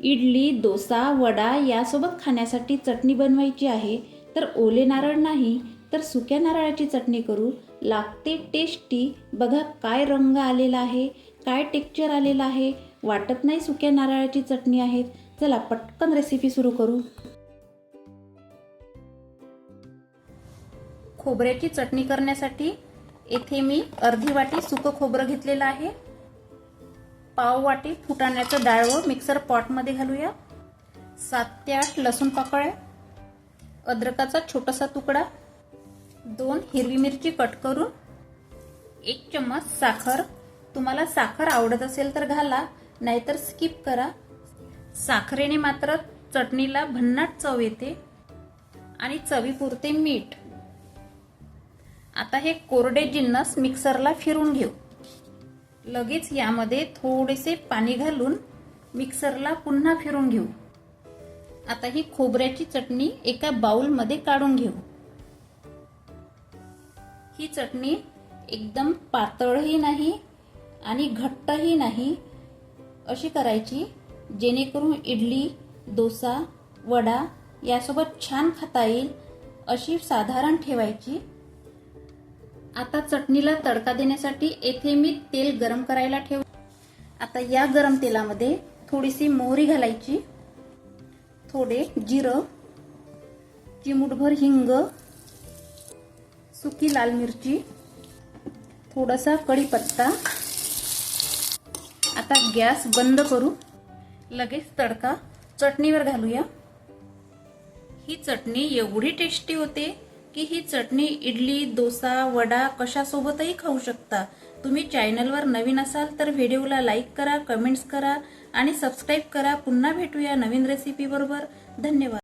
इडली डोसा वडा यासोबत खाण्यासाठी चटणी बनवायची आहे. तर ओले नारळ नाही तर सुक्या नारळाची चटणी करू. लागते टेस्टी. बघा काय रंग आलेला आहे काय टेक्चर आलेलं आहे. वाटत नाही सुक्या नारळाची चटणी आहेत. चला पटकन रेसिपी सुरू करू. खोबऱ्याची चटणी करण्यासाठी येथे मी अर्धी वाटी सुकं खोबरं घेतलेलं आहे. पाव वाटी फुटाण्याचं डाळ व मिक्सर पॉटमध्ये घालूया. सात ते आठ लसूण पाकळ्या अद्रकाचा छोटासा तुकडा दोन हिरवी मिरची कट करून एक चम्मच साखर. तुम्हाला साखर आवडत असेल तर घाला नाहीतर स्किप करा. साखरेने मात्र चटणीला भन्नाट चव येते आणि चवीपुरते मीठ. आता हे कोरडे जिन्नस मिक्सरला फिरून घेऊ. लगेच यामध्ये थोडेसे पाणी घालून मिक्सरला पुन्हा फिरून घेऊ. आता ही खोबऱ्याची चटणी एका बाउलमध्ये काढून घेऊ. ही चटणी एकदम पातळही नाही आणि घट्टही नाही अशी करायची जेणेकरून इडली डोसा वडा यासोबत छान खाता येईल अशी साधारण ठेवायची. आता चटणीला तडका देण्यासाठी येथे मी तेल गरम करायला ठेव आता या गरम तेलामध्ये थोडीशी मोहरी घालायची. थोडे जिरं चिमूटभर हिंग सुकी लाल मिरची थोडासा कढीपत्ता. आता गॅस बंद करू. लगेच तडका चटणीवर घालूया. ही चटणी एवढी टेस्टी होते. की ही चटणी इडली डोसा वडा कशासोबतही खाऊ शकता. तुम्ही चॅनलवर नवीन असाल तर व्हिडिओला लाईक करा कमेंट्स करा आणि सबस्क्राईब करा. पुन्हा भेटूया नवीन रेसिपीबरोबर धन्यवाद.